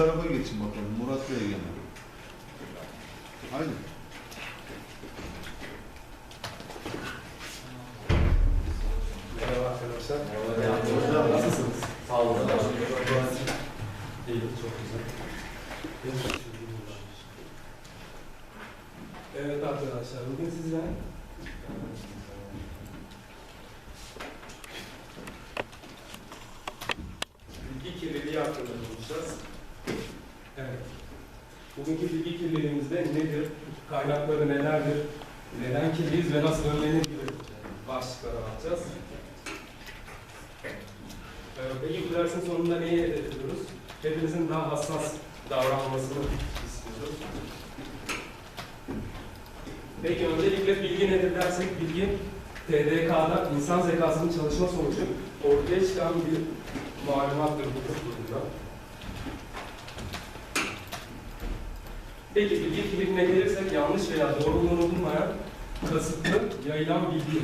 tarafa geçin bakalım. Murat Bey'e gelin. Aynen. Merhaba arkadaşlar. Merhaba. Nasılsınız? Sağ olun. İyi, çok güzel. Evet arkadaşlar, bugün sizle bilgi kirliliği hakkında konuşacağız. Evet. Bugünkü bilgi kirliliğimizde nedir, kaynakları nelerdir, neden kirliyiz ve nasıl önlenir gibi başlıklara bakacağız. Ee, Peki bu dersin sonunda neyi hedefliyoruz? Hepimizin daha hassas davranmasını istiyoruz. Peki öncelikle bilgi nedir dersek bilgi TDK'da insan zekasının çalışma sonucu ortaya çıkan bir malumattır bu durumda. Peki bilgi kirliliğine gelirsek yanlış veya doğruluğunu bulmayan kasıtlı yayılan bilgi.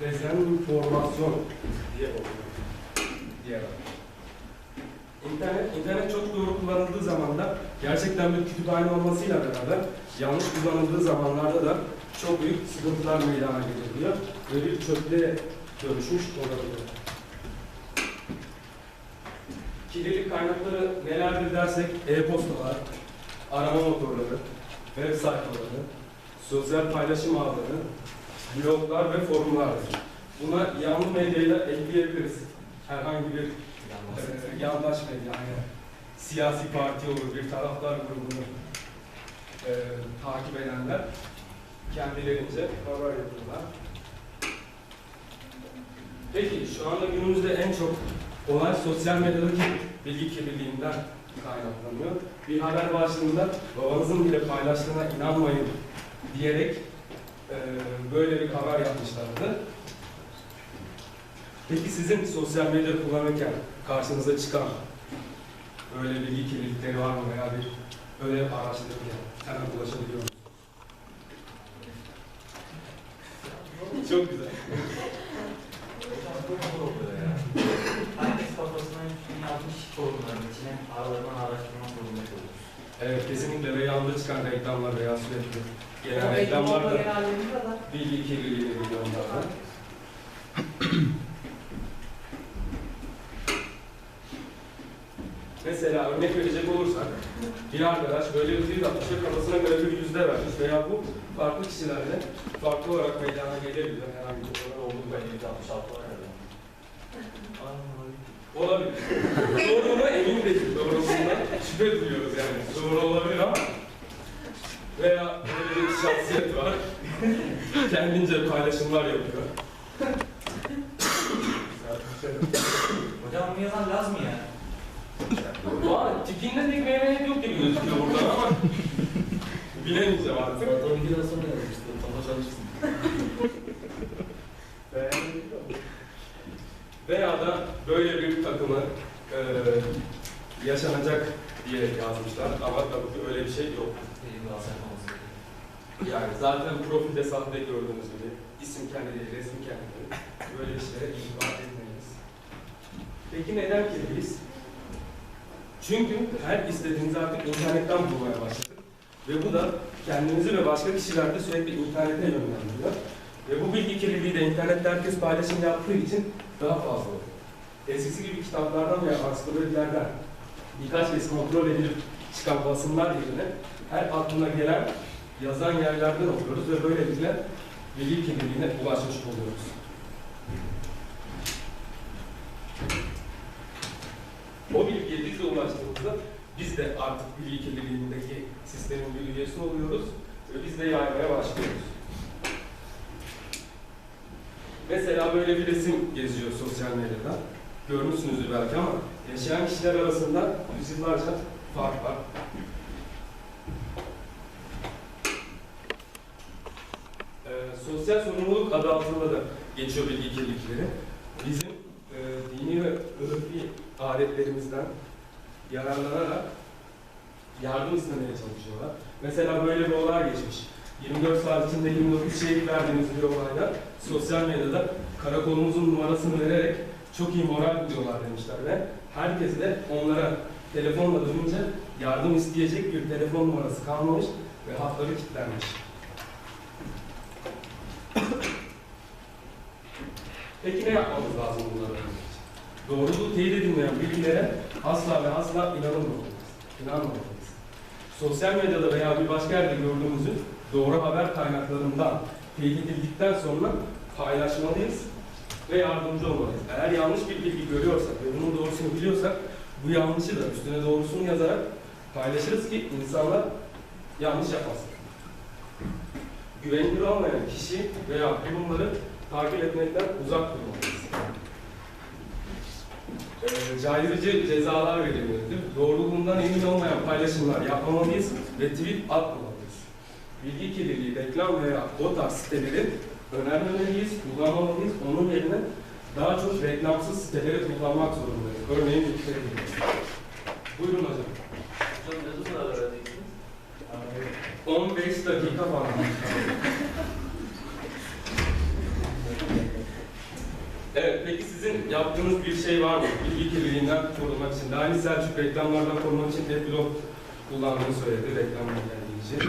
Dezenformasyon diye. Diye. İnternet, internet çok doğru kullanıldığı zaman da gerçekten bir kütüphane olmasıyla beraber yanlış kullanıldığı zamanlarda da çok büyük sıkıntılar meydana gelebiliyor. Ve bir çöplüğe dönüşmüş olabiliyor. Kirlilik kaynakları nelerdir dersek e-postalar, arama motorları, web sayfaları, sosyal paylaşım ağları, bloglar ve forumlardır. Buna yanlı medyayla ekleyebiliriz. Herhangi bir e, yandaş medya, yani siyasi parti olur, bir taraftar grubunu e, takip edenler kendilerince haber yapıyorlar. Peki şu anda günümüzde en çok olay sosyal medyadaki bilgi kirliliğinden kaynaklanıyor. Bir haber başlığında babanızın bile paylaştığına inanmayın diyerek e, böyle bir haber yapmışlardı. Peki sizin sosyal medya kullanırken karşınıza çıkan böyle bilgi kirlilikleri var mı veya bir öyle araştırırken hemen ulaşabiliyor musunuz? Çok güzel. Herkes kafasına üstüne yazmış aralarından araştırma zorunda kalıyoruz. Evet kesinlikle ve yanında çıkan reklamlar veya sürekli gelen reklamlar da bilgi kirliliğine gidiyor onlardan. Mesela örnek verecek olursak bir arkadaş böyle bir tweet atmış ve kafasına göre bir yüzde vermiş veya bu farklı kişilerle farklı olarak meydana gelebilir herhangi bir olay olduğu Ben 766 var herhalde. Olabilir. Doğruluğuna emin değilim. Doğruluğuna şüphe duyuyoruz yani. Doğru olabilir ama veya böyle bir şahsiyet var. Kendince paylaşımlar yapıyor. Hocam bunu yazan Laz mı ya? Valla tipinde pek meymenet yok gibi gözüküyor buradan ama bilemeyeceğim artık. Fotoğrafından sonra yazmıştı, tam çalışsın. Veya da böyle bir takımı e, yaşanacak diye yazmışlar ama tabii ki öyle bir şey yok. Benim daha sen olmasın. Yani zaten profilde sahte gördüğünüz gibi isim kendileri, resim kendileri böyle işlere itibar etmeyiz. Peki neden kirliyiz? Çünkü her istediğinizi artık internetten bulmaya başladık. Ve bu da kendinizi ve başka kişiler de sürekli internete yönlendiriyor. Ve bu bilgi kirliliği de internette herkes paylaşım yaptığı için daha fazla oluyor. Eskisi gibi kitaplardan veya ansiklopedilerden birkaç kez kontrol edilip çıkan basınlar yerine her aklına gelen yazan yerlerden okuyoruz ve böylelikle bilgi kirliliğine ulaşmış oluyoruz. O bilgiye biz de ulaştığımızda biz de artık bilgi kirliliğindeki sistemin bir üyesi oluyoruz ve biz de yaymaya başlıyoruz. Mesela böyle bir resim geziyor sosyal medyada. Görmüşsünüzdür belki ama yaşayan kişiler arasında yüzyıllarca fark var. Ee, sosyal sorumluluk adı altında da geçiyor bilgi kirlilikleri. Bizim e, dini ve örfi adetlerimizden yararlanarak yardım istemeye çalışıyorlar. Mesela böyle bir olay geçmiş. 24 saat içinde 29 şehit verdiğimiz bir olayda sosyal medyada karakolumuzun numarasını vererek çok iyi moral buluyorlar demişler ve herkes de onlara telefonla dönünce yardım isteyecek bir telefon numarası kalmamış ve hatları kilitlenmiş. Peki ne yapmamız lazım için? Doğruluğu teyit edilmeyen bilgilere asla ve asla inanılmamalıyız. İnanmamalıyız. Sosyal medyada veya bir başka yerde gördüğümüzü doğru haber kaynaklarından teyit edildikten sonra paylaşmalıyız ve yardımcı olmalıyız. Eğer yanlış bir bilgi görüyorsak ve bunun doğrusunu biliyorsak bu yanlışı da üstüne doğrusunu yazarak paylaşırız ki insanlar yanlış yapmasın. Güvenilir olmayan kişi veya kurumları takip etmekten uzak durmalıyız. Ee, caydırıcı cezalar verilmelidir. Doğruluğundan emin olmayan paylaşımlar yapmamalıyız ve tweet atmamalıyız. Bilgi kirliliği, reklam veya o tarz siteleri önermemeliyiz, kullanmamalıyız. Onun yerine daha çok reklamsız siteleri kullanmak zorundayız. Örneğin Wikipedia gibi. Buyurun hocam. Hocam ne zaman öğreneceksiniz? 15 dakika falan. Evet, peki sizin yaptığınız bir şey var mı? Bilgi kirliliğinden korunmak için. Daha Selçuk reklamlardan korunmak için Teflon kullandığını söyledi, reklamla ilgili.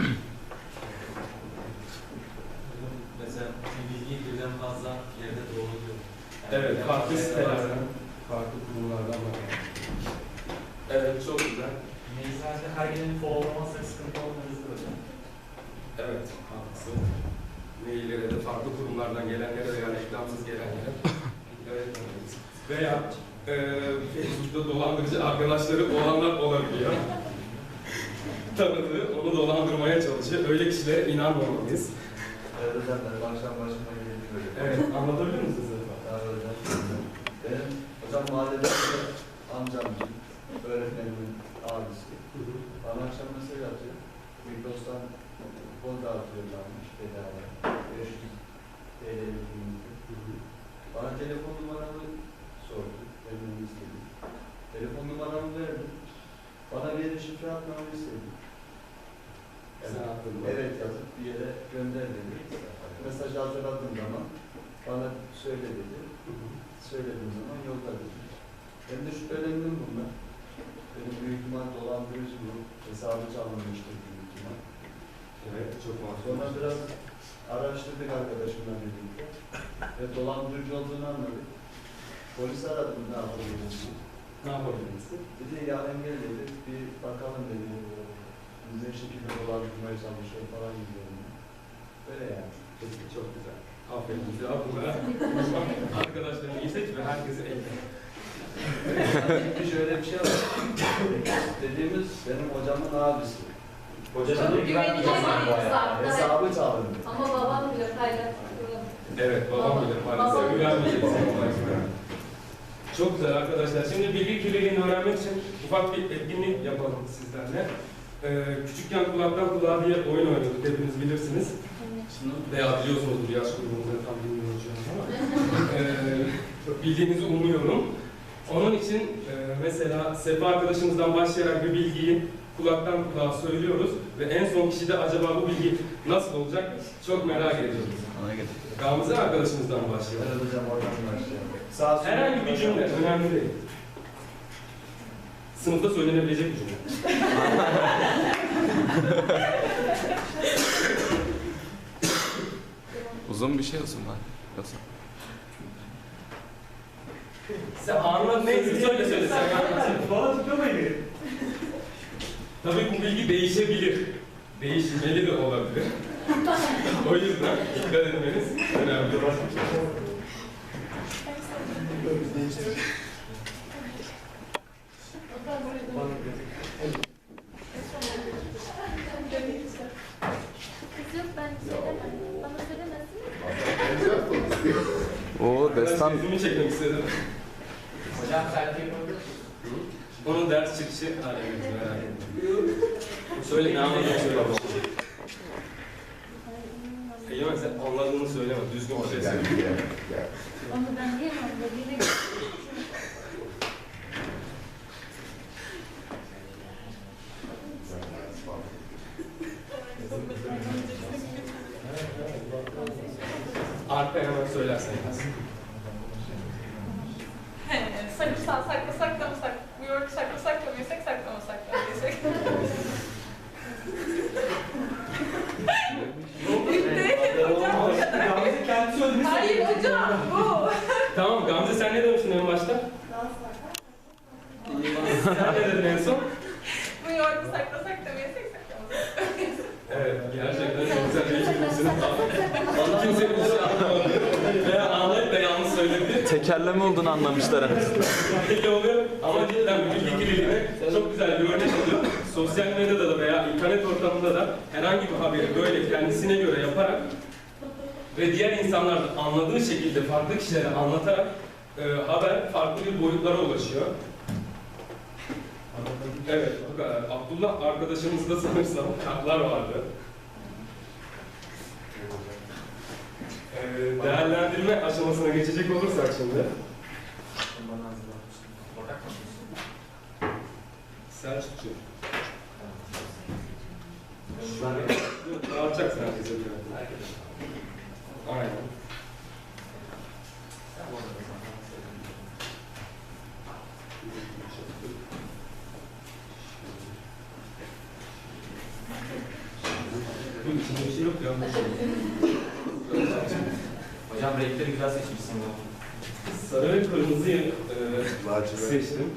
Mesela bir bilgiyi birden fazla yerde doğruluyor. Evet, farklı sitelerden, farklı kurumlardan var. Evet, çok güzel. Neyse her geleni followlamazsak sıkıntı olmayızdır hocam. Evet, haklısın. Maillere de farklı kurumlardan gelenlere veya reklamsız gelenlere. Veya e, Facebook'ta dolandırıcı arkadaşları olanlar olabiliyor. Tanıdığı, onu dolandırmaya çalışıyor. Öyle kişilere inanmamalıyız. Evet hocam ben akşam başıma geldi böyle. Evet, anlatabilir misiniz? Evet hocam. Benim hocam mahallede amcam, öğretmenimin abisi. Bana akşam mesaj atıyor. Migros'tan kupon dağıtıyorlarmış bedava. 500 TL'lik limiti. Bana telefon numaramı sordu. Vermemi istedi. Telefon numaramı verdim. Bana bir yere şifre atmamı istedi. Mı? Evet yazıp bir yere gönder dedi. Mesaj hazırladığım zaman bana söyle dedi. Söylediğim zaman yolla dedi. Ben de şüphelendim bundan. Benim büyük ihtimal dolandırıcı bu. Hesabı çalınmıştır büyük ihtimal. Evet, çok Sonra mantıklı. biraz araştırdık arkadaşımla birlikte. Ve dolandırıcı olduğunu anladık. Polis aradım ne yapabiliriz diye. Ne yapabiliriz? Dedi ya engel dedi. Bir bakalım dedi. Bize şekilde dolandırmaya çalışıyor falan gibi. Böyle yani. Peki, çok güzel. Aferin bize. Arkadaşlarını iyi seç ve herkesi eğlen. Bir şöyle bir şey var. Dediğimiz benim hocamın abisi. Hocam da hayata. zaten. Hesabı çalındı. Ama babam bile paylaştı. Evet, babam bile maalesef güvenmeyecek. Çok güzel arkadaşlar. Şimdi bilgi kirliliğini öğrenmek için ufak bir etkinlik yapalım sizlerle. Ee, küçükken kulaktan kulağa diye oyun oynuyorduk. Hepiniz bilirsiniz. Veya biliyorsunuzdur yaş grubunda tam bilmiyorum şu an ama. Ee, bildiğinizi umuyorum. Onun için e, mesela Sefa arkadaşımızdan başlayarak bir bilgiyi kulaktan kulağa söylüyoruz ve en son kişi de acaba bu bilgi nasıl olacak çok merak ediyoruz. Gamze arkadaşımızdan başlayalım. Evet hocam oradan başlayalım. Sağ Herhangi bir cümle, önemli değil. Sınıfta söylenebilecek bir cümle. Uzun bir şey olsun lan. Yoksa. Sen anlat neyse söyle söyle. Sen anlat. Bana tıklamayın. Tabii bu bilgi değişebilir. Değişmeli de olabilir. o yüzden dikkat etmeniz önemli. O destan Resmimi çekmek istedim. Hocam selfie yapabilir Onun ders çıkışı merak etmeyin. Söyle ne anladığını söyle. Egemen sen anladığını söyleme. Düzgün bir şey söyle. Onu ben diyemem. Dediğine Arka hemen söylersen. Sarımsağı saklasak da mı saklıyorsak, saklasak da mıysak Sen ne dedin en son? Bu yoğurdu saklasak da mı yesek saklamak? Evet, gerçekten çok güzel bir eğitimcisiniz. Kimsenin bir şey anlamadı. Veya anlayıp da yanlış söyledi. Tekerleme olduğunu anlamışlar azından. Belli oluyor ama cidden bir fikirliğine çok güzel bir örnek oluyor. Sosyal medyada da veya internet ortamında da herhangi bir haberi böyle kendisine göre yaparak ve diğer insanlar da anladığı şekilde farklı kişilere anlatarak e, haber farklı bir boyutlara ulaşıyor. Evet, bu kadar. Abdullah arkadaşımızda sanırsam kartlar vardı. Ee, değerlendirme aşamasına geçecek olursak şimdi. Selçukçu. Dağıtacaksın herkese bir. Aynen. Sen bu arada sana söyleyeyim. İçinde bir şey yok ya. Hocam renkleri güzel seçmişsin bu. Sarı ve kırmızıyı e, seçtim.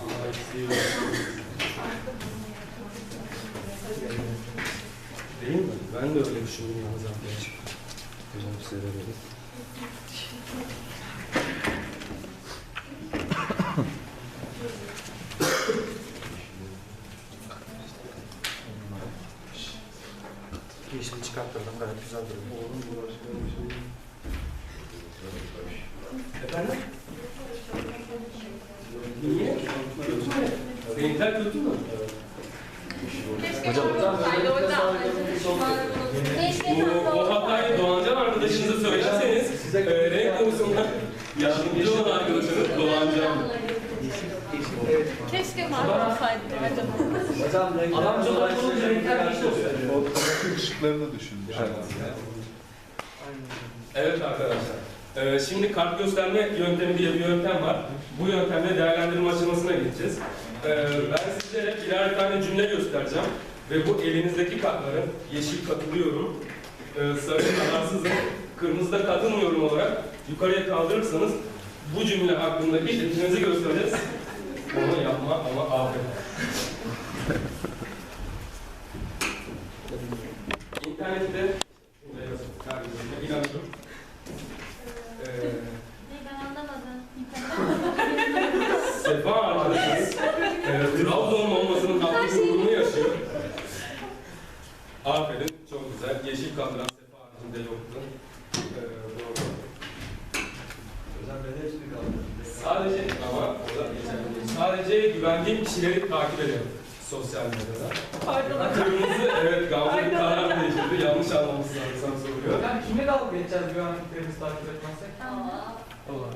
Aa, ikisi yok. Değil mi? Ben de öyle düşündüm yalnız arkadaşım. Hocam size de vereyim. Gayet güzel bu şey. Efendim? Niye? Kötü mü? Renkler kötü mü? Hocam-. Keşke Bu, olsaydı. hatayı Doğancan arkadaşınıza söyleseniz e, renk konusunda yardımcı olan arkadaşınız Doğancan. Keşke mavi olsaydı hocam. Hocam renkler Adamcı olarak olunca renkler yeşil oluyor. O kapı ışıklarını düşünmüş. Evet arkadaşlar. Ee, şimdi kart gösterme yöntemi diye bir yöntem var. Bu yöntemle değerlendirme aşamasına geçeceğiz. Ee, ben sizlere birer tane cümle göstereceğim. Ve bu elinizdeki kartları yeşil katılıyorum, e, sarı kararsızım, kırmızı da katılmıyorum olarak yukarıya kaldırırsanız bu cümle hakkındaki fikrinizi göstereceğiz. Onu yapma ama aferin. İnternette inanıyorum. Ee, Ne, ben anlamadım. Sefa arkadaşımız e, Trabzon'un olmasının haklı gururunu yaşıyor. Aferin, çok güzel. Yeşil kaldıran Sefa haricinde yoktu. Ee, doğru. Hocam ben hepsini kaldırdım. Sadece ama o da geçerli değil. Sadece güvendiğim kişileri takip ediyorum sosyal medyada. Pardon. Kırmızı, evet Gamze Aynen. karar değiştirdi. Yanlış anlamışsın sen soruyor. Hocam kime dalga geçeceğiz güvenliklerimizi takip etmezsek? Olur.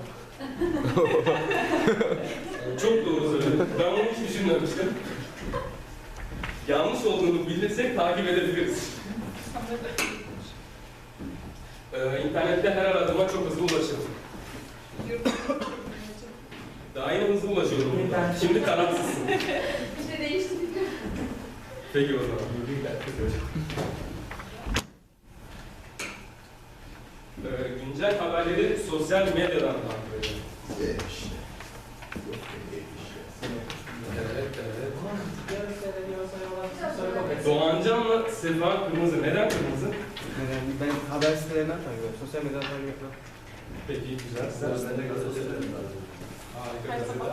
Çok doğru söyledin. Ben onu hiç düşünmemiştim. Yanlış olduğunu bilirsek takip edebiliriz. Ee, internette her aradığıma çok hızlı ulaşırım. Daha yine hızlı ulaşıyorum. burada. Şimdi kararsızsın. Bir şey değiştirdik. Peki o zaman. Ee, güncel haberleri sosyal medyadan takip ediyorum. Evet, evet. Doğancan'la Sefa Kırmızı. Neden kırmızı? Ben haber sitelerinden takip ediyorum. Sosyal medyadan takip ediyorum. Peki güzel. Ben de gazetelerim var. Harika gazete?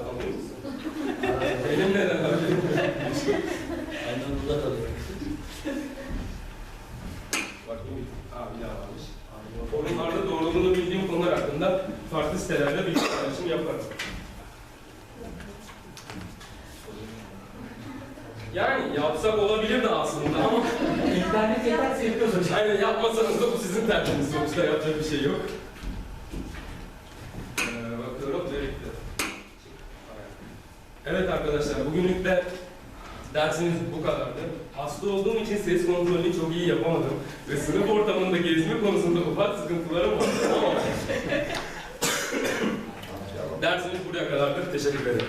Benim neden? Aynen burada kalıyor. Daha varmış. Forumlarda doğruluğunu bildiğim konular hakkında farklı sitelerde bilgi paylaşım yaparım. Yani yapsak olabilirdi aslında ama İnternet yeterse yapıyoruz hocam. aynen yapmasanız da bu sizin tercihiniz sonuçta yapacak bir şey yok. Ee, bakıyorum birlikte. Evet arkadaşlar bugünlük de dersimiz bu kadardı. Hasta olduğum için ses kontrolünü çok iyi yapamadım ve sınıf ortamında gezme konusunda ufak sıkıntılarım oldu ama dersimiz buraya kadardır. Teşekkür ederim.